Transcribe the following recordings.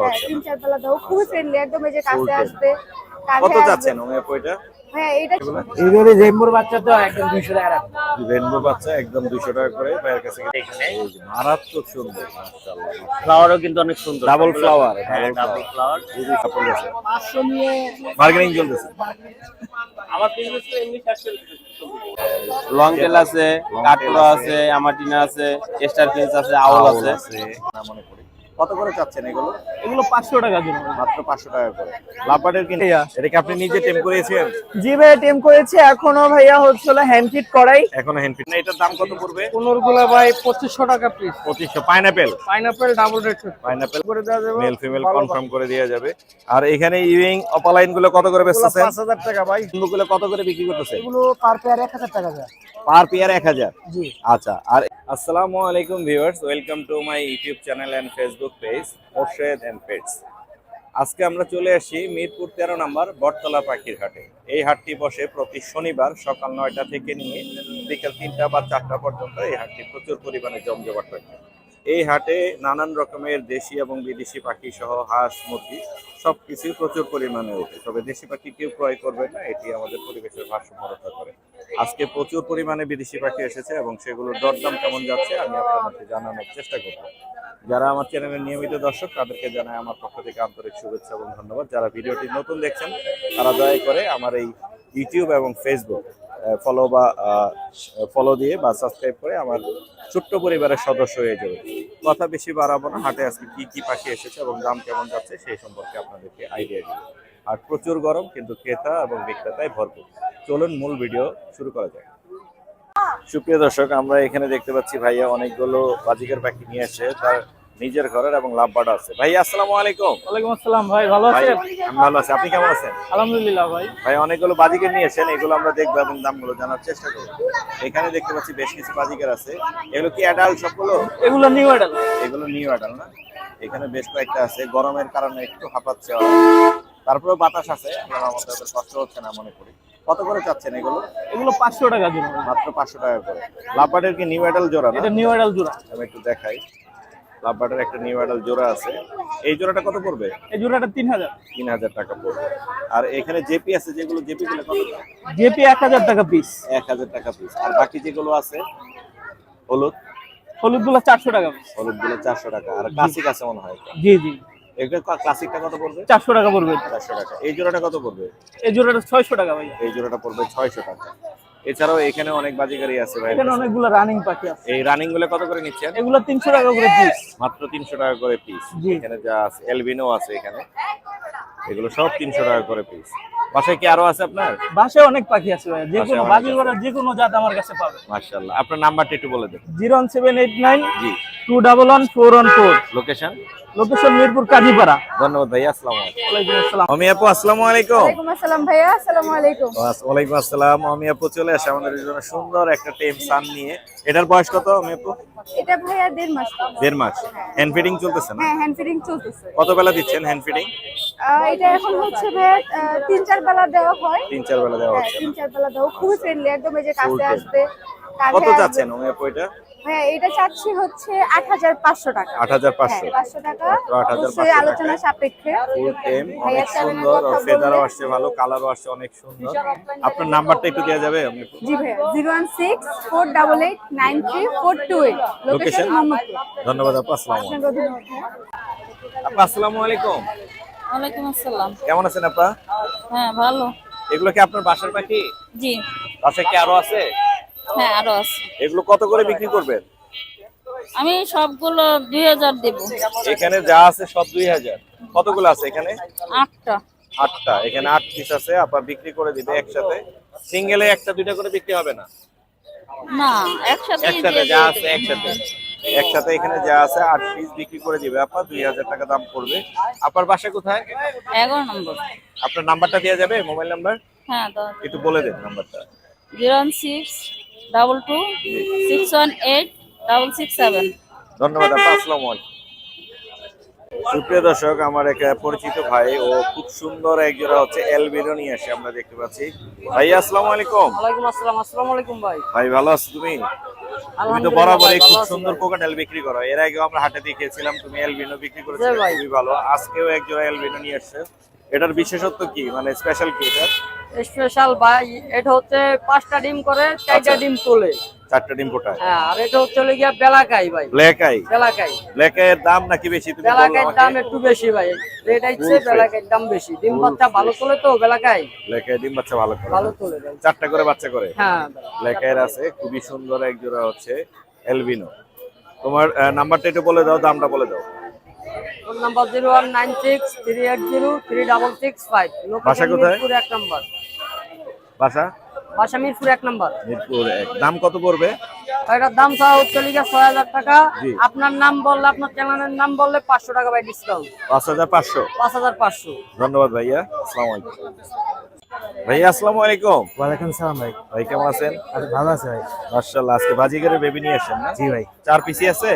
হ্যাঁ হচ্ছে তিন চার বেলা দাও খুবই ফ্রেন্ডলি একদম এই যে কাছে আসবে কত যাচ্ছেন ওমেপো এটা হ্যাঁ এটা এইগুলো রেমবোর বাচ্চা তো একদম দুইশো টাকা রেনবো বাচ্চা একদম দুইশো টাকা করে ভাইয়ের কাছে। মারাত্মক সুন্দর। মাশাআল্লাহ। ফ্লাওয়ারও কিন্তু অনেক সুন্দর। ডাবল ফ্লাওয়ার ডাবল ফ্লাওয়ার কাপড় আছে চলতেছে। আমার বিজনেস তো এমনি শেষ লং টেল আছে কাটলো আছে। আমাটিনা আছে স্টার ফিন্স আছে আউল আছে। মনে করি কত করে চাচ্ছেন এগুলো? এগুলো পাঁচশো টাকা মাত্র পাঁচশো টাকা করে। লাভবার্ডের কিনে এটা কি আপনি নিজে টেম করেছেন? জি ভাই টেম করেছে। এখনও ভাইয়া হচ্ছিল হ্যান্ড ফিট করাই। এখন হ্যান্ড ফিট না এটার দাম কত পড়বে? পনেরো গুলো ভাই পঁচিশশো টাকা পিস পঁচিশশো। Pineapple pineapple double rate pineapple করে দেওয়া যাবে মেল ফিমেল কনফার্ম করে দেওয়া যাবে। আর এখানে ইউইং অপালাইনগুলো কত করে বেচতেছেন? পাঁচ হাজার টাকা ভাই। গুলো কত করে বিক্রি করতেছে এগুলো পার পেয়ার এক হাজার টাকা যায়। পার পেয়ার এক হাজার? জি। আচ্ছা আর আসসালামু আলাইকুম viewers, welcome to my YouTube channel and Facebook page, Morshed and pets. আজকে আমরা চলে আসি মিরপুর তেরো নম্বর বটতলা পাখির হাটে। এই হাটটি বসে প্রতি শনিবার সকাল নয়টা থেকে নিয়ে বিকেল তিনটা বা চারটা পর্যন্ত এই হাটটি প্রচুর পরিমাণে জমজমাট থাকে এই হাটে নানান রকমের দেশি এবং বিদেশি পাখি সহ হাঁস, মুরগি সবকিছুই প্রচুর পরিমাণে ওঠে। তবে দেশি পাখি কেউ ক্রয় করবে না, এটি আমাদের পরিবেশের ভারসাম্য রক্ষা করে। আজকে প্রচুর পরিমাণে বিদেশি পাখি এসেছে এবং সেগুলোর দরদাম কেমন যাচ্ছে আমি আপনাদেরকে জানানোর চেষ্টা করব। যারা আমার চ্যানেলের নিয়মিত দর্শক, তাদেরকে জানাই আমার পক্ষ থেকে আন্তরিক শুভেচ্ছা এবং ধন্যবাদ। যারা ভিডিওটি নতুন দেখছেন, তারা দয়া করে আমার এই ইউটিউব এবং ফেসবুক ফলো বা ফলো দিয়ে বা সাবস্ক্রাইব করে আমার ছোট্ট পরিবারের সদস্য হয়ে যাবে। কথা বেশি বাড়াবো না, হাটে আজকে কি কি পাখি এসেছে এবং দাম কেমন যাচ্ছে, সেই সম্পর্কে আপনাদেরকে আইডিয়া দিব আর প্রচুর গরম কিন্তু ক্রেতা এবং বিক্রেতায় ভরপুর। চলুন মূল ভিডিও শুরু করা যায় সুপ্রিয় দর্শক আমরা এখানে দেখতে পাচ্ছি ভাইয়া অনেকগুলো বাজিকার পাখি নিয়ে এসে তার নিজের ঘরের এবং লাভ লাভবার্ড আছে। ভাই আসসালামু আলাইকুম। ওয়ালাইকুম আসসালাম ভাই ভালো আছেন? আমি ভালো আছি। আপনি কেমন আছেন? আলহামদুলিল্লাহ ভাই। ভাই অনেকগুলো বাজিকার নিয়েছেন এগুলো আমরা দেখব এবং দামগুলো জানার চেষ্টা করব। এখানে দেখতে পাচ্ছি বেশ কিছু বাজিকার আছে। এগুলো কি অ্যাডাল্ট সবগুলো? এগুলো নিউ অ্যাডাল এগুলো নিউ অ্যাডাল্ট না? এখানে বেশ কয়েকটা আছে। গরমের কারণে একটু হাঁপাচ্ছে। ওরা। তারপরেও বাতাস আছে আমাদের ওদের কষ্ট হচ্ছে না মনে করি। কত করে চাচ্ছেন এগুলো? এগুলো পাঁচশো টাকা দিন মাত্র পাঁচশো টাকা করে। লাভবার্ডের কি নিউ অ্যাডাল্ট জোড়া না? এটা নিউ অ্যাডাল জোড়া। আমি একটু দেখাই। লাভবার্ডের একটা নিউ অ্যাডাল্ট জোড়া আছে। এই জোড়াটা কত পড়বে? এই জোড়াটা তিন হাজার। তিন হাজার টাকা পড়বে। আর এখানে জেপি আছে যেগুলো জেপি গুলো কত জেপি এক হাজার টাকা পিস এক হাজার টাকা পিস আর বাকি যেগুলো আছে? হলুদ? হলুদগুলো চারশো টাকা হলুদগুলো চারশো টাকা। আর ক্লাসিক কাছে মনে হয়। জি জি। ক্লাসিকটা কত পড়বে? চারশো টাকা পড়বে। চারশো টাকা। এই জোড়াটা কত পড়বে? এই জোড়াটা ছয়শো টাকা ভাই এই জোড়াটা পড়বে ছয়শো টাকা। এছাড়াও এখানে অনেক আছে ভাই। এখানে অনেকগুলো রানিং পাখি আছে। এই রানিংগুলো কত করে নিচ্ছেন? এগুলো তিনশো টাকা করে পিস মাত্র তিনশো টাকা করে পিস এখানে যা আছে এলবিনো আছে এখানে। এগুলো সব তিনশো টাকা করে পিস বাসায় কি আরও আছে আপনার? বাসায় অনেক পাখি আছে ভাই যে কোনো। করার যে কোনো জাত আমার কাছে পাবে। আপনার নাম্বারটা একটু বলে দেন। সেভেন এইট নাইন জি। Two double one four one four location location Mirpur Kazipara. ধন্যবাদ ভাইয়া আসসালামু আলাইকুম। ওয়ালাইকুম আসসালাম আমি আপু আসসালামু আলাইকুম। ওয়ালাইকুম আসসালাম ভাইয়া আসসালামু আলাইকুম। ওয়ালাইকুম আসসালাম। আমি আপু চলে আসে আমাদের জন্য সুন্দর একটা টেম সান নিয়ে। এটার বয়স কত আমি আপু? এটা ভাইয়া দেড় মাস। দেড় মাস। হ্যান্ড ফিডিং চলতেছে না? হ্যাঁ হ্যান্ড ফিডিং চলতেছে। কত বেলা দিচ্ছেন হ্যান্ড ফিডিং আহ, এটা এখন হচ্ছে ভাইয়া তিন চার বেলা দেওয়া হয়। তিন চার বেলা দেওয়া হ্যাঁ হচ্ছে। তিন চার বেলা দেওয়া খুবই ফ্রেন্ডলি একদম এই যে কাছে আসবে কত। চাচ্ছেন আমি আপু এটা? হ্যাঁ এটা চাচ্ছি হচ্ছে আট হাজার পাঁচশো টাকা। আট হাজার পাঁচশো। হ্যাঁ পাঁচশো টাকা। মাত্র 8,500 অবশ্যই আলোচনা সাপেক্ষে। ফুল টেম অনেক সুন্দর কথা ফেদারও আসছে ভালো কালারও আসছে অনেক সুন্দর। আপনার নাম্বারটা একটু দেওয়া যাবে? জি ভাইয়া zero one six four double eight nine three four two eight. Location ধন্যবাদ আপু আসসালামু। আপু আসসালামু আলাইকুম। ওয়ালাইকুম আসসালাম। কেমন আছেন আপা? হ্যাঁ ভালো। এগুলো কি আপনার বাসার পাখি? জি। বাসায় কি আরও আছে? হ্যাঁ আরও আছে। এগুলো কত করে বিক্রি করবেন? আমি সবগুলো দুই হাজার দেবো। এখানে যা আছে সব দুই হাজার। কতগুলো আছে এখানে? আটটা। আটটা। এখানে আট পিস আছে আবার বিক্রি করে দিবে একসাথে। সিঙ্গেলে একটা দুইটা করে বিক্রি হবে না? না একসাথে একসাথে যা আছে একসাথে। একসাথে এখানে যা আছে আট পিস বিক্রি করে দিবে আপা দুই হাজার টাকা দাম পড়বে। আপনার বাসা কোথায়? এগারো নম্বর। আপনার নাম্বারটা দেওয়া যাবে মোবাইল নাম্বার? হ্যাঁ একটু বলে দেন নাম্বারটা। Zero six double two six one eight double six seven ধন্যবাদ আপা আসসালামু আলাইকুম। সুপ্রিয় দর্শক আমার এক পরিচিত ভাই ও খুব সুন্দর এক জোড়া হচ্ছে এলবিনো নিয়ে আসে আমরা দেখতে পাচ্ছি। ভাই আসসালামু আলাইকুম। ওয়ালাইকুম আসসালাম আসসালামু আলাইকুম ভাই। ভাই ভালো আছো তুমি? তুমি তো বরাবরই খুব সুন্দর কোকাটেল বিক্রি করো। এর আগেও আমরা হাটে দেখিয়েছিলাম তুমি এলবিনো বিক্রি করেছ খুবই ভালো। আজকেও এক জোড়া এলবিনো নিয়ে এসছে এটার বিশেষত্ব কি? মানে স্পেশাল কি এটা স্পেশাল ভাই এটা হচ্ছে পাঁচটা ডিম করে চারটা ডিম তোলে। চারটা ডিম ফোটায় হ্যাঁ আর এটা হচ্ছে গিয়া বেলাকাই ভাই। Black I বেলাকাই। ব্ল্যাক দাম নাকি বেশি? তুমি বেলাকাইয়ের দাম একটু বেশি ভাই। হচ্ছে Full বেলাকাইয়ের দাম বেশি। ডিম বাচ্চা ভালো তোলে তো বেলাকাই। ব্ল্যাক আই ডিম বাচ্চা ভালো করে ভালো তোলে ভাই। চারটা করে বাচ্চা করে? হ্যাঁ। ব্ল্যাক আইয়ের আছে খুবই সুন্দর এক জোড়া হচ্ছে এলবিনো। তোমার নাম্বারটা একটু বলে দাও দামটা বলে দাও। Phone number zero one nine six three eight zero three double six five. বাসা কোথায়? মিরপুর এক নম্বর। বাসা? বাসা মিরপুর এক নম্বর। মিরপুর এক। দাম কত পড়বে? এটার দাম ছাড়া লিখে ছয় হাজার টাকা। আপনার নাম বললে আপনার চ্যানেলের নাম বললে পাঁচশো টাকা ভাই ডিসকাউন্ট পাঁচ হাজার পাঁচশো। পাঁচ হাজার পাঁচশো। ধন্যবাদ ভাইয়া। আসসালামু আলাইকুম ভাইয়া আসসালামু আলাইকুম। ওয়ালাইকুম সালাম ভাই। ভাই কেমন আছেন? আচ্ছা ভালো আছে ভাই? মার্শাল্লাহ আজকে বাজিগারের বেবি নিয়ে আসেন না? জি ভাই। চার পিসি আছে?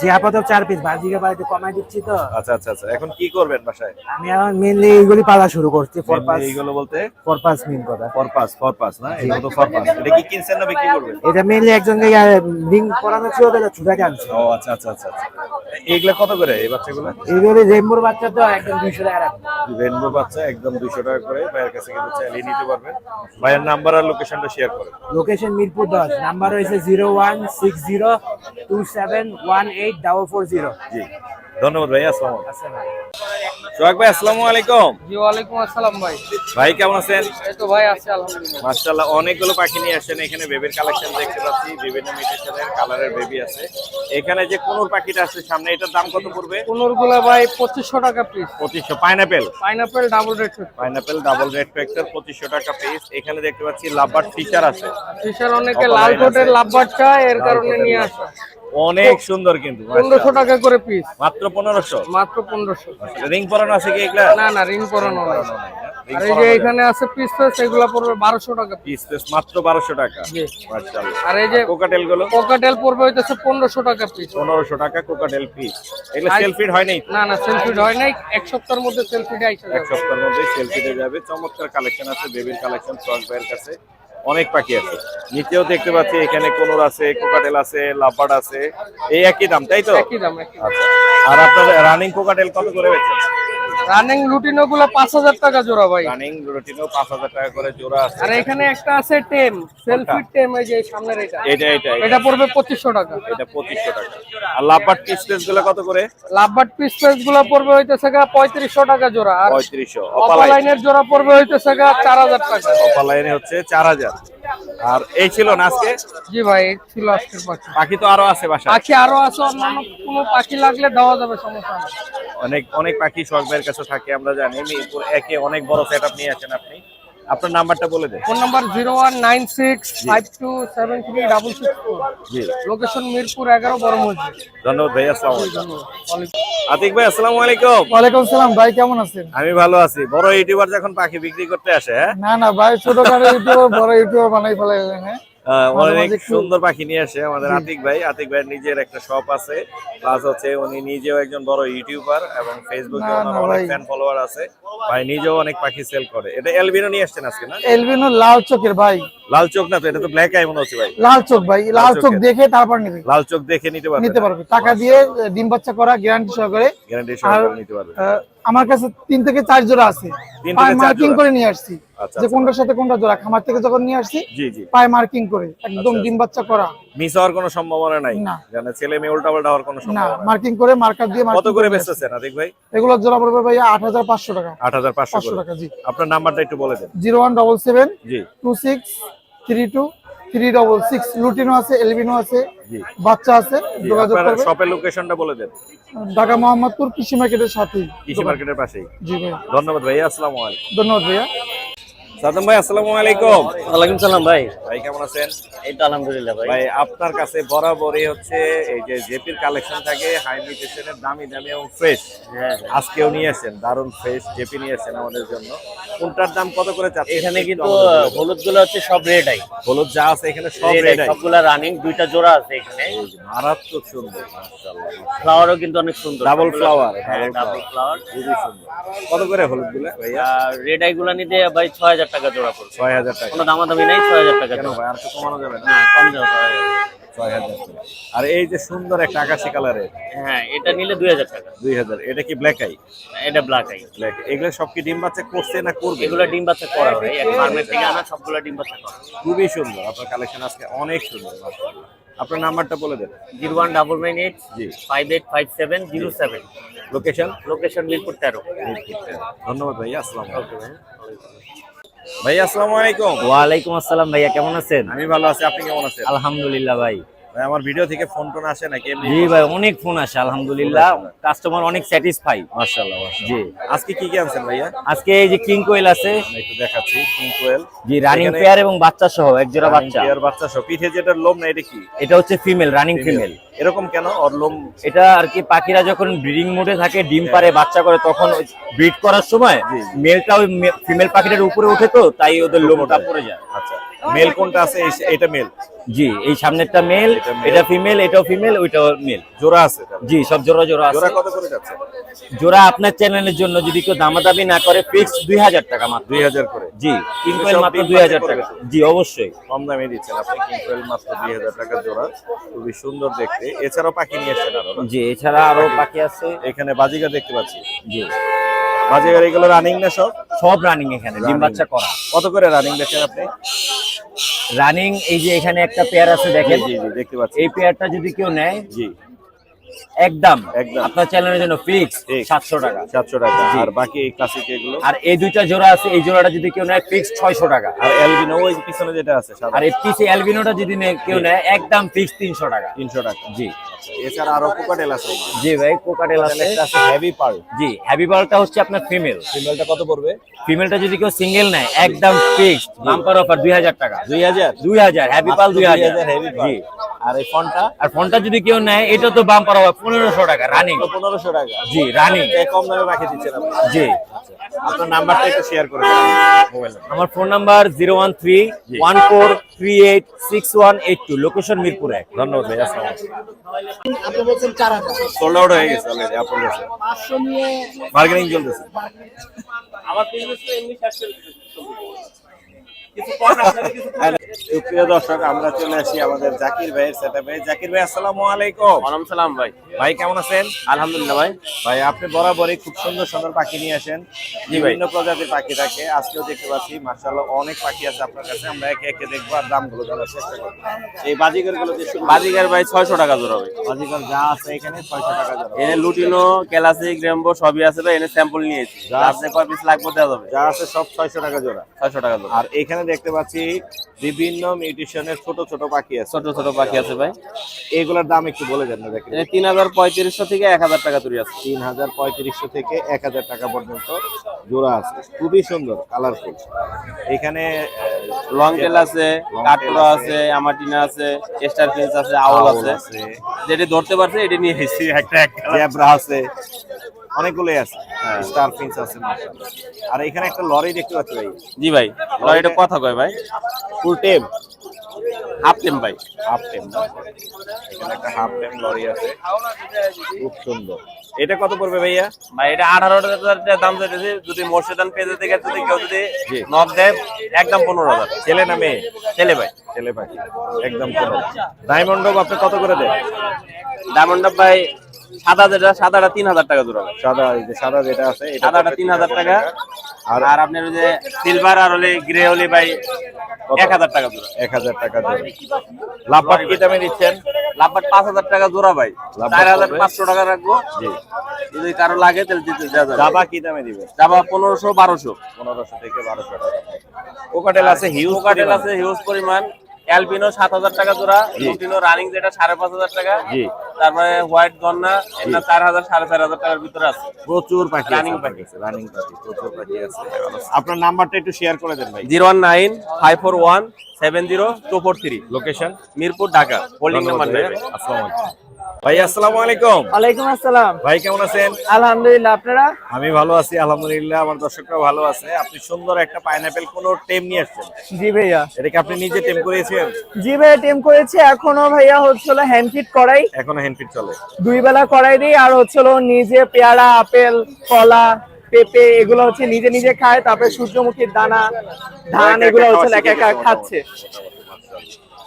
জি আপাতত চার পিস বাজিকে বাড়িতে কমাই দিচ্ছি তো। আচ্ছা আচ্ছা আচ্ছা। এখন কি করবেন বাসায়? আমি এখন মেনলি এইগুলি পালা শুরু করছি ফোর এইগুলো বলতে? ফোর পাস কথা। ফরপাস ফরপাস না? এগুলো তো ফরপাস এটা কি কিনছেন না বিক্রি করবেন? এটা মেনলি একজন লিঙ্ক করানো ছিল আনছে ও আচ্ছা আচ্ছা আচ্ছা এইগুলা কত করে এই বাচ্চাগুলো? এইগুলি রেমবোর বাচ্চা তো একদম দুইশো টাকা রাখবে রেনবো বাচ্চা একদম দুইশো টাকা করে। ভাইয়ের কাছে কিন্তু চাইলে নিতে পারবেন। ভাইয়ের নাম্বার আর লোকেশনটা শেয়ার করেন লোকেশন মিরপুর দশ নাম্বার রয়েছে zero one six zero two seven one eight double four zero জি। ধন্যবাদ ভাই আসসালামু সোহাগ ভাই আসসালামু আলাইকুম। জি ওয়ালাইকুম আসসালাম ভাই। ভাই কেমন আছেন? এই তো ভাই আছে আলহামদুলিল্লাহ। মাশাআল্লাহ অনেকগুলো পাখি নিয়ে আসছেন। এখানে বেবির কালেকশন দেখতে পাচ্ছি বিভিন্ন মিউটেশনের কালারের বেবি আছে। এখানে যে কোনুর পাখিটা আছে সামনে এটার দাম কত পড়বে? পনেরোগুলো ভাই পঁচিশশো টাকা পিস পঁচিশশো pineapple pineapple double red pineapple double red factor পঁচিশশো টাকা পিস এখানে দেখতে পাচ্ছি লাভবার্ড ফিচার আছে। ফিশার অনেকে লাল। কোটের লাভবার চায় এর কারণে নিয়ে। আসা। অনেক সুন্দর কিন্তু পনেরোশো টাকা করে পিস মাত্র পনেরোশো? মাত্র পনেরোশো। রিং পরানো আছে কি এগুলা? না না রিং পরানো নাই। আর এই যে এখানে আছে পিস পিস এগুলা পড়বে টাকা পিস পিস মাত্র টাকা। জি। আর এই যে কোকাটেলগুলো পকাটেল পড়বে হইতেছে টাকা পিস টাকা কোকাটেল পিস এগুলো সেলফিড হয় নাই না না সেলফিড হয় নাই। এক সপ্তাহের মধ্যে সেলফিড এক সপ্তাহের মধ্যে যাবে। চমৎকার কালেকশন আছে বেবির কালেকশন ফ্রক ভাইয়ের কাছে। অনেক পাখি আছে। নিচেও দেখতে পাচ্ছি এখানে কোনোর আছে কোকাটেল আছে লাপাট আছে এই একই দাম তাই তো? আচ্ছা। আর আপনার রানিং কোকাটেল কত করে বেচেন? রানিং লুটিনো গুলো পাঁচ হাজার টাকা জোড়া ভাই। রানিং রুটিনও পাঁচ হাজার টাকা করে জোড়া আছে। আর এখানে একটা আছে টেম সেলফিড টেম এই যে সামনের এটা। এটা এটা এটা। পড়বে পঁচিশশো টাকা। এটা পঁচিশশো টাকা। আর লাপাড পিস পিসগুলো কত করে? লাভবার্ড পিস পিসগুলো পড়বে হইতেছে গা পঁয়ত্রিশশো টাকা জোড়া। আর পঁয়ত্রিশশো। অপালাইন অপালাইনের জোড়া পড়বে হইতেছে গা চার হাজার টাকা। অপালাইনে হচ্ছে চার হাজার। আর এই ছিল না আজকে? জি ভাই ছিল আজকের পাখি। পাখি তো আরও আছে বাসা পাখি আরও আছে অন্যান্য কোনো পাখি লাগলে দেওয়া যাবে সমস্যা অনেক অনেক পাখি শখ ভাইয়ের কাছে থাকে আমরা জানি। মিরপুর একে অনেক বড় সেট আপ নিয়ে আছেন আপনি। আপনার নাম্বারটা বলে দেন। Phone number zero one nine six five two seven three double six জি। লোকেশন মিরপুর এগারো বড় মসজিদ। ধন্যবাদ ভাই আসসালাম আতিক ভাই আসসালাম আলাইকুম। ওয়ালাইকুম সালাম ভাই কেমন আছেন? আমি ভালো আছি। বড় ইউটিউবার যখন পাখি বিক্রি করতে আসে হ্যাঁ? না না ভাই ছোট ইউটিউবার বড় ইউটিউবার বানাই ফেলে হ্যাঁ? অনেক সুন্দর পাখি নিয়ে আসে আমাদের আতিক ভাই। আতিক ভাইয়ের নিজের একটা শপ আছে। প্লাস হচ্ছে উনি নিজেও একজন বড় ইউটিউবার এবং ফেসবুকে ওনার অনেক ফ্যান ফলোয়ার আছে। ভাই নিজেও অনেক পাখি সেল করে। এটা এলবিনো নিয়ে আসছেন আজকে না? এলবিনো লাল চোখের ভাই। লাল চোখ না তো এটা তো ব্ল্যাক আই মনে হচ্ছে ভাই। লাল চোখ ভাই লাল চোখ দেখে তারপর নিবে। লাল চোখ দেখে নিতে পারবে নিতে পারবে। টাকা দিয়ে ডিম বাচ্চা করা গ্যারান্টি সহকারে। গ্যারান্টি সহকারে নিতে পারবে। আমার কাছে তিন থেকে চার জোড়া আছে। পায়ে মার্কিং করে নিয়ে আসছি। আচ্ছা, যে আচ্ছা। কোনটার সাথে কোনটা জোড়া। খামার থেকে যখন নিয়ে আসছি পায়ে মার্কিং করে। একদম আচ্ছা। ডিম বাচ্চা করা। মিস হওয়ার কোনো সম্ভাবনা নাই? না। জানে ছেলে মেয়ে উল্টা পাল্টা হওয়ার কোনো না সম্ভাবনা নাই। মার্কিং করে মার্কার দিয়ে কত করে। বেচতেছেন আতিক ভাই? এগুলো জোড়া পড়বে ভাই আট হাজার পাঁচশো টাকা। আট হাজার পাঁচশো পাঁচশো টাকা জি। আপনার নাম্বারটা একটু বলে দেন। জিরো ওয়ান ডবল সেভেন জি। Two six three two three double six lutino আছে এলবিনো আছে বাচ্চা আছে যোগাযোগ করবে। শপের লোকেশনটা বলে দেন। ঢাকা মোহাম্মদপুর কৃষি মার্কেটের সাথেই। কৃষি মার্কেটের পাশেই। জি ভাই। ধন্যবাদ ভাই আসসালামু আলাইকুম। ধন্যবাদ ভাইয়া। সাদম ভাই আসসালামু আলাইকুম। ওয়ালাইকুম সালাম ভাই। ভাই কেমন আছেন? এই তো আলহামদুলিল্লাহ ভাই। ভাই আপনার কাছে বরাবরই হচ্ছে এই যে জেপির কালেকশন থাকে হাই মিউটেশনের দামি দামি এবং ফ্রেশ হ্যাঁ আজকেও নিয়ে আসেন দারুণ ফ্রেশ জেপি নিয়ে আসেন আমাদের জন্য। কোনটার দাম কত করে চাচ্ছেন? এখানে কিন্তু হলুদগুলো হচ্ছে সব রেড আই হলুদ যা আছে এখানে সব রেড আই সবগুলা রানিং দুইটা জোড়া আছে এখানে। মারাত্মক সুন্দর। মাশাআল্লাহ ফ্লাওয়ারও কিন্তু অনেক সুন্দর। Double flower, হ্যাঁ ডাবল ফ্লাওয়ার খুবই সুন্দর। কত করে হলুদগুলা ভাইয়া রেড আই গুলা নিতে ভাই ছয় হাজার টাকা জোড়া পড়ছে। ছয় হাজার টাকা। কোনো দামাদামি নেই ছয় হাজার টাকা জোড়া। ভাই আর তো কমানো যাবে না। কম যাবে। ছয় হাজার। টাকা। আর এই যে সুন্দর একটা আকাশি কালারের হ্যাঁ এটা নিলে দুই হাজার টাকা। দুই হাজার। এটা কি ব্ল্যাক আই এটা ব্ল্যাক আই ব্ল্যাক এগুলো সব কি ডিম বাচ্চা করছে না করবে? এগুলো ডিম বাচ্চা করা হয় এক ফার্মের থেকে আনা সবগুলো ডিম বাচ্চা করা খুবই সুন্দর। আপনার কালেকশন আজকে অনেক সুন্দর। আপনার নাম্বারটা বলে দেন। Zero one double nine eight জি। Five eight five seven zero seven. Location location Mirpur তেরো। ধন্যবাদ ভাইয়া। আসসালামু আলাইকুম। ভাইয়া আসসালামু আলাইকুম। ওয়া আলাইকুম আসসালাম ভাইয়া কেমন আছেন? আমি ভালো আছি আপনি কেমন আছেন? আলহামদুলিল্লাহ ভাই ভাই। আমার ভিডিও থেকে ফোন টোন আসে নাকি? জি ভাই অনেক ফোন আসে আলহামদুলিল্লাহ। কাস্টমার অনেক স্যাটিসফাই মাশাআল্লাহ জি। আজকে কি কি আনছেন ভাইয়া? আজকে এই যে কিং কোয়েল আছে। একটু দেখাচ্ছি কুইল জি রানিং পেয়ার এবং বাচ্চা সহ এক জোড়া বাচ্চা। পেয়ার বাচ্চা সব পিঠে যেটা লোম না এটা কি? এটা হচ্ছে ফিমেল রানিং ফিমেল এরকম কেন? ওর লোম এটা আর কি পাখিরা যখন ব্রিডিং মোডে থাকে ডিম পারে বাচ্চা করে তখন ব্রিড করার সময় মেলটা ওই ফিমেল পাখিটার উপরে ওঠে তো তাই ওদের লোমটা পড়ে যায়। আচ্ছা। মেল কোনটা আছে? এটা মেল জি এই সামনেরটা মেল এটা ফিমেল এটাও ফিমেল ওইটাও মেল জোড়া আছে জি সব জোড়া জোড়া আছে। জোড়া কত করে যাচ্ছে? জোড়া আপনার চ্যানেলের জন্য যদি কেউ দামাদামি না করে ফিক্স দুই হাজার টাকা মাত্র। দুই হাজার করে। জি কিং মাত্র ডিম দুই হাজার বাচ্চা টাকা। জি অবশ্যই। কম দামে দিচ্ছেন আপনি। কিংকোয়েল মাত্র দুই হাজার টাকা জোড়া। খুবই সুন্দর দেখতে। এছাড়াও পাখি নিয়ে এসছেন আরও জি এছাড়া আরও পাখি আছে। এখানে বাজিগা দেখতে পাচ্ছি। জি। বাজিগার এগুলো রানিং না সব? সব রানিং এখানে ডিম বাচ্চা করা। কত করে রানিং দেখেন আপনি? রানিং এই যে এখানে একটা পেয়ার আছে দেখেন? এই পেয়ারটা যদি কেউ নেয় জি। একদম। একদম। আপনার চ্যানেলের জন্য ফিক্স ঠিক। সাতশো টাকা। সাতশো টাকা। আর বাকি এই ক্লাসিক এগুলো? আর এই দুইটা জোড়া আছে এই জোড়াটা যদি কেউ নেয় ফিক্স ছয়শো টাকা। আর এলবিনো ওই পিছনে যেটা আছে আর এই পিসি অ্যালবিনোটা যদি কেউ নেয় একদম ফিক্স তিনশো টাকা। তিনশো টাকা। জি। এছাড়া আরও কোকাটেল আছে জি ভাই কোকাটেল আছে। হেভি পার্ল জি হ্যাভি বালটা হচ্ছে আপনার ফিমেল সিম্বলটা কত পড়বে? ফিমেলটা যদি কেউ সিঙ্গেল নেয় একদম ফিক্সড বাম্পার অফার দুই হাজার টাকা। দুই হাজার? দুই হাজার হ্যাপি পাল দুই হাজার। হেভি জি। আর এই ফোনটা? আর ফোনটা যদি কেউ নেয় এটা তো বাম্পার অফার পনেরোশো টাকা রানিং পনেরোশো টাকা। জি রানিং কম দামে রাখে দিচ্ছেন জি। আপনার নাম্বারটা একটু শেয়ার করে মোবাইল আমার phone number zero one three one four three eight six one eight two location Mirpur এক। ধন্যবাদ ভাই আসসালাম সোল্ড আউট হয়ে গেছে অলরেডি আপনার কাছে মার্কেটিং চলতেছে। সুপ্রিয় দর্শক আমরা চলে আসি আমাদের জাকির ভাইয়ের সেটআপে জাকির ভাই আসসালামু আলাইকুম। ওয়ালাইকুম সালাম ভাই। ভাই কেমন আছেন? আলহামদুলিল্লাহ ভাই। ভাই আপনি বরাবরই খুব সুন্দর সুন্দর পাখি নিয়ে আসেন। বিভিন্ন প্রজাতির পাখি থাকে। আজকেও দেখতে পাচ্ছি মার্শাল্লাহ অনেক পাখি আছে আপনার কাছে। আমরা একে একে দেখব আর দামগুলো জানার চেষ্টা করব। এই বাজিগরগুলো যে শুরু ভাই ছয়শো টাকা জোড়া ভাই। বাজিগর যা আছে এখানে ছয়শো টাকা জোড়া। এনে লুটিনো ক্যালাসিক রেমবো সবই আছে ভাই। এনে স্যাম্পল নিয়েছি যা আপনি কয় পিস লাগবে দেওয়া যাবে? যা আছে সব ছয়শো টাকা জোড়া। ছয়শো টাকা জোড়া। আর এখানে দেখতে পাচ্ছি বিভিন্ন মিউটিশনের ছোট ছোট পাখি আছে। ছোট ছোট পাখি আছে ভাই। এগুলোর দাম একটু বলে দেন না দেখেন তিন হাজার পঁয়ত্রিশশো থেকে এক হাজার টাকা তৈরি আছে। তিন হাজার পঁয়ত্রিশশো থেকে এক হাজার টাকা পর্যন্ত জোড়া আছে। খুবই সুন্দর কালারফুল এখানে লং টেল আছে tail আছে। আমাটিনা আছে স্টার ফিন্স আছে আউল আছে। যেটি ধরতে পারছে এটি নিয়ে এসেছি একটা একটা আছে। অনেকগুলোই আছে। স্টার ফিন্স আছে আর এখানে একটা লরি দেখতে পাচ্ছি ভাই। জি ভাই লরিটা কথা কয় ভাই? ফুল টেম হাফ টেম ভাই। হাফ টেম এখানে একটা হাফ টেম লরি আছে। খুব সুন্দর। এটা কত পড়বে ভাইয়া? ভাই এটা আঠারো হাজার টাকা দাম চাইতেছে। যদি মোর্শেদান পেজে থেকে যদি কেউ যদি। নক দেয় একদম পনেরো হাজার। ছেলে না মেয়ে? ছেলে ভাই। ছেলে ভাই একদম পনেরো। ডায়মন্ড আপনি কত করে দেন? ডায়মন্ড ভাই সাদা যেটা সাদাটা তিন হাজার টাকা জোড়া। সাদা সাদা যেটা আছে সাদাটা তিন হাজার টাকা। আর আপনার ওই যে সিলভার আর হলে গ্রে হলে ভাই এক হাজার টাকা জোড়া। এক হাজার টাকা জোড়া। লাভবাট কি দামে দিচ্ছেন লাভবাট পাঁচ হাজার টাকা জোড়া ভাই। চার হাজার পাঁচশো টাকা রাখব। জি। যদি কারও লাগে তাহলে দিতে জাবা কি দামে দিবে যাবা পনেরোশো বারোশো। পনেরোশো থেকে বারোশো টাকা। কোকাটেল আছে হিউজ কাটেল আছে হিউজ পরিমাণ। অ্যালবিনো সাত হাজার টাকা জোড়া লুটিনো রানিং যেটা সাড়ে পাঁচ হাজার টাকা। জি। তারপরে হোয়াইট গন্না এটা চার হাজার সাড়ে চার হাজার টাকার ভিতরে আছে। প্রচুর পাখি রানিং পাখি। রানিং পাখি প্রচুর পাখি আছে। আপনার নাম্বারটা একটু শেয়ার করে দেন ভাই। Zero one nine five four one seven zero two four three. Location Mirpur Dhaka. Holding number নেই আসসালামু আলাইকুম। ভাই আসসালামু আলাইকুম। ওয়ালাইকুম আসসালাম। ভাই কেমন আছেন? আলহামদুলিল্লাহ আপনারা? আমি ভালো আছি আলহামদুলিল্লাহ আমার দর্শকরাও ভালো আছে। আপনি সুন্দর একটা পাইনাপেল কোন টেম নিয়ে আসছেন। জি ভাইয়া। এটা কি আপনি নিজে টেম করিয়েছেন জি ভাইয়া টেম করেছে। এখনও ভাইয়া হচ্ছিল হ্যান্ড ফিট করাই এখনও হ্যান্ডফিট চলে। দুই বেলা করাই দিই আর হচ্ছিল নিজে পেয়ারা আপেল কলা পেঁপে এগুলো হচ্ছে নিজে নিজে খায়। তারপরে সূর্যমুখীর দানা ধান এগুলো হচ্ছে একা একা খাচ্ছে।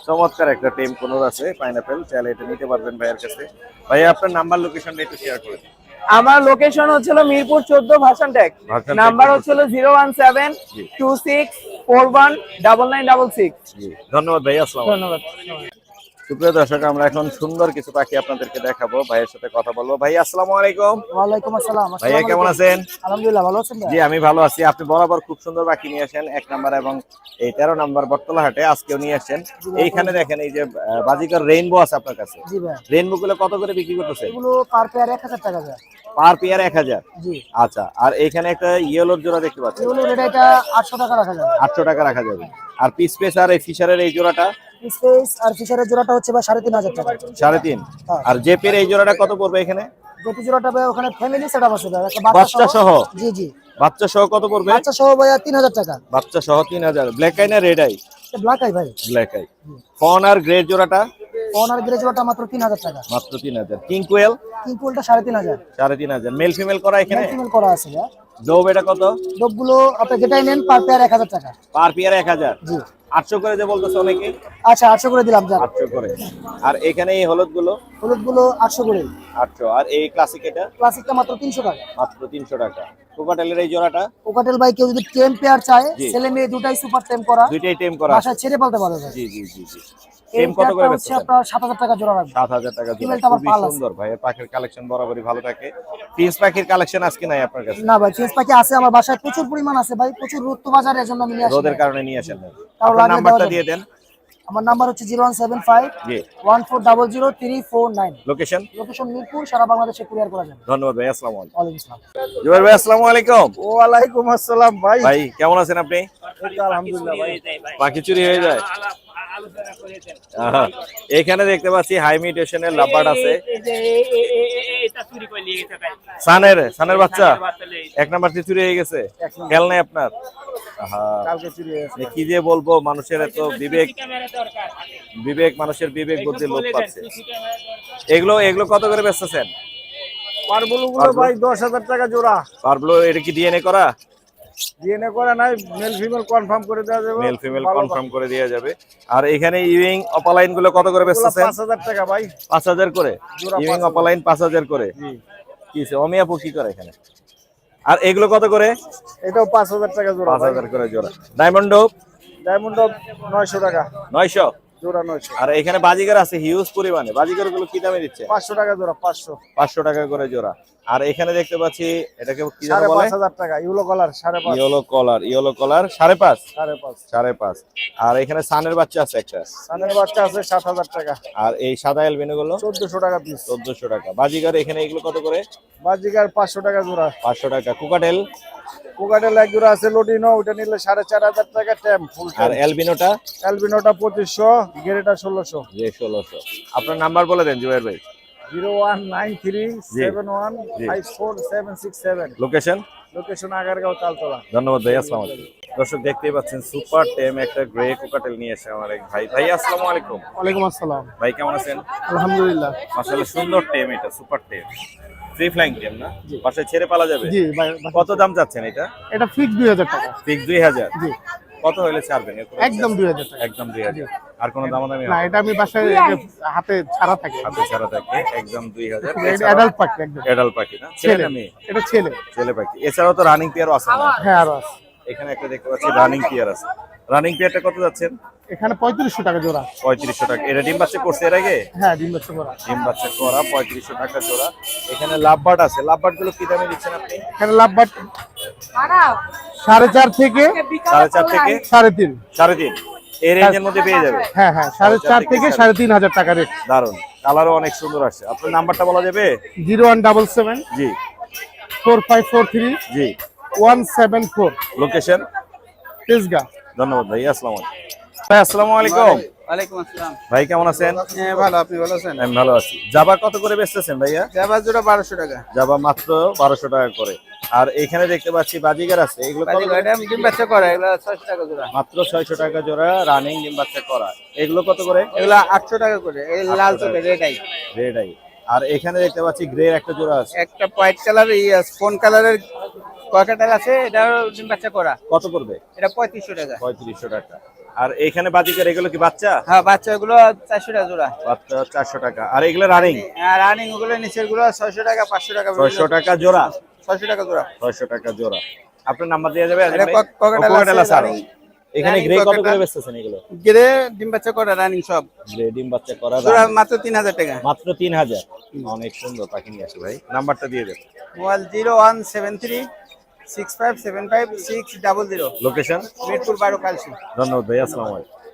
চমৎকার একটা টেম কোনোর আছে পাইনাপেল চাইলে এটা নিতে পারবেন ভাইয়ের কাছে। ভাই আপনার নাম্বার লোকেশনটা একটু শেয়ার করে দিন। আমার লোকেশন হচ্ছিল মিরপুর চোদ্দ ভাষণ ট্যাগ। ভাষণ ট্যাগ নাম্বার হচ্ছিল zero one seven two six four one double nine double six ধন্যবাদ ভাই আসসালাম ধন্যবাদ। সুপ্রিয় দর্শক আমরা এখন সুন্দর কিছু পাখি আপনাদেরকে দেখাবো। ভাইয়ের সাথে কথা বলব। ভাই আসসালামু আলাইকুম। ওয়ালাইকুম আসসালাম। ভাইয়া কেমন আছেন? আলহামদুলিল্লাহ ভালো আছেন জি আমি ভালো আছি। আপনি বরাবর খুব সুন্দর পাখি নিয়ে আসেন। এক নাম্বার এবং এই তেরো নাম্বার বটতলা হাটে আজকেও নিয়ে আসছেন এইখানে দেখেন এই যে বাজিকর রেইনবো আছে আপনার কাছে। রেইনবো গুলো কত করে বিক্রি করতেছে এগুলো পার পেয়ার এক হাজার টাকা যায় পার পেয়ার এক হাজার? জি। আচ্ছা আর এইখানে একটা ইয়েলোর জোড়া দেখতে পাচ্ছি এটা আটশো টাকা রাখা যাবে। আটশো টাকা রাখা যাবে। আর পিস পেস আর এই ফিশারের এই জোড়াটা? স্পেস আর ফিশারের জোড়াটা হচ্ছে সাড়ে তিন হাজার টাকা। সাড়ে তিন। হ্যাঁ। আর জেপের এই জোড়াটা কত পড়বে এখানে? যেটি জোড়াটা ভাই ওখানে ফ্যামিলি সেট আপ আছে বাচ্চা সহ। জি জি। বাচ্চা সহ কত পড়বে? বাচ্চা সহ ভাইয়া তিন হাজার টাকা। বাচ্চা সহ তিন হাজার। ব্ল্যাক আই না রেড আই ব্ল্যাক আই ভাই। ব্ল্যাক আই ফন আর গ্রে জোড়াটা? অনার গ্রে জোড়াটা মাত্র তিন হাজার টাকা। মাত্র তিন হাজার। কিং কোয়েল হাজার। সাড়ে তিন হাজার। মেল ফিমেল করা এখানে? ফিমেল করা আছে ভাই। ডোব এটা কত? ডবগুলো আপনি যেটাই নেন পার পেয়ার এক হাজার টাকা। পার পিয়ার এক হাজার। জি। আটশো করে যে বলতেছে অনেকে? আচ্ছা আটশো করে দিলাম যান আটশো করে। আর এখানে এই হলুদগুলো হলুদগুলো আটশো করে। আটশো। আর এই ক্লাসিক এটা? ক্লাসিকটা মাত্র তিনশো টাকা। মাত্র তিনশো টাকা। কোকাটেলের এই জোড়াটা? কোকাটেল ভাই কেউ যদি টেম পেয়ার চায় ছেলে মেয়ে দুটাই সুপার টেম করা দুটাই টেম করা আচ্ছা ছেড়ে পালতে পারবে ভাই জি জি জি জি। এই কত করে পেয়ারটা আপনার সাত হাজার টাকা জোড়া রাখবে। সাত হাজার টাকা জোড়া। খুবই সুন্দর ভাইয়ের পাখির কালেকশন বরাবরই ভালো থাকে। পাখির কালেকশন আজকে নাই আপনার কাছে? না ভাই পাখি আছে আমার বাসায় প্রচুর পরিমাণ আছে ভাই প্রচুর রোদ তো বাজারে এর আমি নিয়ে আসি রোদের কারণে নিয়ে আসেন না। আপনার নাম্বারটা দিয়ে দেন। আমার নাম্বার হচ্ছে জিরো ওয়ান সেভেন ফাইভ জি। One four double zero three four nine. Location location Mirpur সারা বাংলাদেশে কুরিয়ার করা যাবে। ধন্যবাদ ভাই আসসালামু আলাইকুম। আসসালাম। জুবাইর ভাই আসসালামু আলাইকুম। ওয়ালাইকুম আসসালাম ভাই। ভাই কেমন আছেন আপনি? আলহামদুলিল্লাহ ভাই। পাখি চুরি হয়ে যায়? এখানে দেখতে পাচ্ছি হাই মিউটেশনের লাভার্ড আছে। সানের সানের বাচ্চা? এক নাম্বার দিয়ে চুরি হয়ে গেছে? খেল নাই আপনার? কি যে বলব মানুষের এত বিবেক বিবেক মানুষের বিবেক বুদ্ধি লোপ পাচ্ছে। এগুলো এগুলো কত করে বেচতেছেন? পারবুলো গুলো ভাই দশ হাজার টাকা জোড়া। পারগুলো এটা কি ডিএনএ করা? ডিএনএ করা নাই মেল ফিমেল কনফার্ম করে দেওয়া যাবে। মেল ফিমেল কনফার্ম করে দেওয়া যাবে। আর এখানে ইভিং অপালাইনগুলো কত করে বেচতেছেন? পাঁচ হাজার টাকা ভাই। পাঁচ হাজার করে? জোড়া ইভিং 5,000 অপালাইন পাঁচ হাজার করে? কি অমিয়াপু কি করে এখানে? আর এগুলো কত করে? এটাও পাঁচ হাজার টাকা জোড়া পাঁচ হাজার করে জোড়া। ডায়মন্ড ডায়মন্ড নয়শো টাকা। নয়শো? জোড়া নয়শো। আর এখানে বাজিগার আছে হিউজ পরিমাণে। বাজিগারগুলো কি দামে দিচ্ছে? পাঁচশো টাকা জোড়া পাঁচশো। পাঁচশো টাকা করে জোড়া। আর এখানে দেখতে পাচ্ছি এটাকে কি যেন বলে? পাঁচ হাজার টাকা ইউলো কালার সাড়ে পাঁচ। ইয়েলো কলার ইয়েলো কলার সাড়ে পাঁচ? সাড়ে পাঁচ। সাড়ে পাঁচ। আর এখানে সানের বাচ্চা আছে একটা। সানের বাচ্চা আছে সাত হাজার টাকা। আর এই সাদা এলবিনো গুলো? চোদ্দশো টাকা পিস চোদ্দশো টাকা। বাজিগার এখানে এগুলো কত করে? বাজিকার পাঁচশো টাকা জোড়া। পাঁচশো টাকা। কুকাটেল? কোকাটেল এক জোড়া আছে লোডিনো ওটা নিলে সাড়ে চার হাজার টাকা ট্যাম ফুল আর এলবিনোটা অ্যালবিনোটা? পঁচিশশো গেরেটা ষোলোশো। যে ষোলোশো। আপনার নাম্বার বলে দেন জুয়ের ভাই। Zero one nine three seven one five four seven six seven. Location location Agargaon Taltala. ধন্যবাদ ভাই আসসালাম আলাইকুম। দর্শক দেখতেই পাচ্ছেন সুপার টেম একটা গ্রে কোকাটেল নিয়ে এসে আমার এক ভাই। ভাই আসসালামু আলাইকুম। ওয়ালাইকুম আসসালাম। ভাই কেমন আছেন? আলহামদুলিল্লাহ। আসলে সুন্দর টেম এটা সুপার টেম ফ্রি ফ্লাইং টেম না? বাসায় ছেড়ে পালা যাবে? জি কত দাম চাচ্ছেন এটা? এটা ফিক্স দুই হাজার টাকা। ঠিক দুই হাজার? জি। কত হলে ছাড়বেন একদম দুই হাজার টাকা। একদম দুই হাজার। আর কোনো দামাদামি না এটা আমি বাসায় হাতে ছাড়া থাকে। হাতে ছাড়া থাকে। একদম দুই হাজার। অ্যাডাল্ট পাখি একদম। এডাল পাখি না? ছেলে ছেলে। মেয়ে? এটা ছেলে। ছেলে পাখি। এছাড়াও তো রানিং পেয়ারও আছে না? হ্যাঁ আরও আছে। এখানে একটা দেখতে পাচ্ছি রানিং পেয়ার আছে। রানিং পেয়ারটা কত যাচ্ছেন এখানে পঁয়ত্রিশশো টাকা জোড়া। পঁয়ত্রিশশো টাকা। এটা ডিম বাচ্চা করছে এর আগে? হ্যাঁ ডিম বাচ্চা করা। ডিম বাচ্চা করা পঁয়ত্রিশশো টাকা জোড়া। এখানে লাভবার্ড আছে। লাভবার্ডগুলো কি দামে দিচ্ছেন আপনি? এখানে লাভ বাট সাড়ে চার থেকে সাড়ে চার থেকে? সাড়ে তিন। সাড়ে তিন। এই রেঞ্জের মধ্যে পেয়ে যাবে হ্যাঁ হ্যাঁ সাড়ে চার থেকে সাড়ে তিন হাজার টাকা রেট দারুণ কালারও অনেক সুন্দর আসছে। আপনার নাম্বারটা বলা যাবে? জিরো ওয়ান ডাবল সেভেন জি। ফোর ফাইভ ফোর থ্রি জি। One seven four. Location Tejgaon. ধন্যবাদ ভাই আসসালামু আলাইকুম। ভাই আসসালামু আলাইকুম। ওয়ালাইকুম আসসালাম। ভাই কেমন আছেন? হ্যাঁ ভালো আপনি ভালো আছেন? আমি ভালো আছি। জাবা কত করে বেচতেছেন ভাইয়া? দেবার জোড়া বারোশো টাকা। জাবা মাত্র বারোশো টাকা করে। আর এখানে দেখতে পাচ্ছি বাজিগার আছে এগুলো করে? ডিম বাচ্চা করা এগুলো টাকা জোড়া। মাত্র ছয়শো টাকা জোড়া রানিং ডিম বাচ্চা করা। এগুলো কত করে? এগুলো আটশো টাকা করে এই লাল রেডাই রেড আই আর এখানে দেখতে পাচ্ছি গ্রে একটা জোড়া আছে। একটা হোয়াইট কালার ফোন কালারের কয়কাটার আছে? এটাও ডিম বাচ্চা করা। কত পড়বে? এটা পঁয়ত্রিশশো টাকা। পঁয়ত্রিশশো টাকা। আর এইখানে বাজিকার এগুলো কি বাচ্চা? হ্যাঁ বাচ্চা বাচ্চাগুলো চারশো টাকা জোড়া। বাচ্চা চারশো টাকা। আর এগুলো রানিং রানিং ওগুলো নিচেরগুলো ছয়শো টাকা পাঁচশো টাকা ছয়শো টাকা জোড়া? ছয়শো টাকা জোড়া। ছয়শো টাকা জোড়া। আপনার নাম্বার দেওয়া যাবে? এখানে গ্রে কত করে বেচতেছেন এগুলো? গেরে ডিম বাচ্চা করা রানিং সব। গ্রে ডিম বাচ্চা করা জোড়া মাত্র তিন হাজার টাকা। মাত্র তিন হাজার। অনেক সুন্দর পাখি নিয়ে আসে ভাই। নাম্বারটা দিয়ে দেন। Mobile zero one seven three six five seven five six double zero location Mirpur বারো কালসি ধন্যবাদ ভাই আসসালামু আলাইকুম।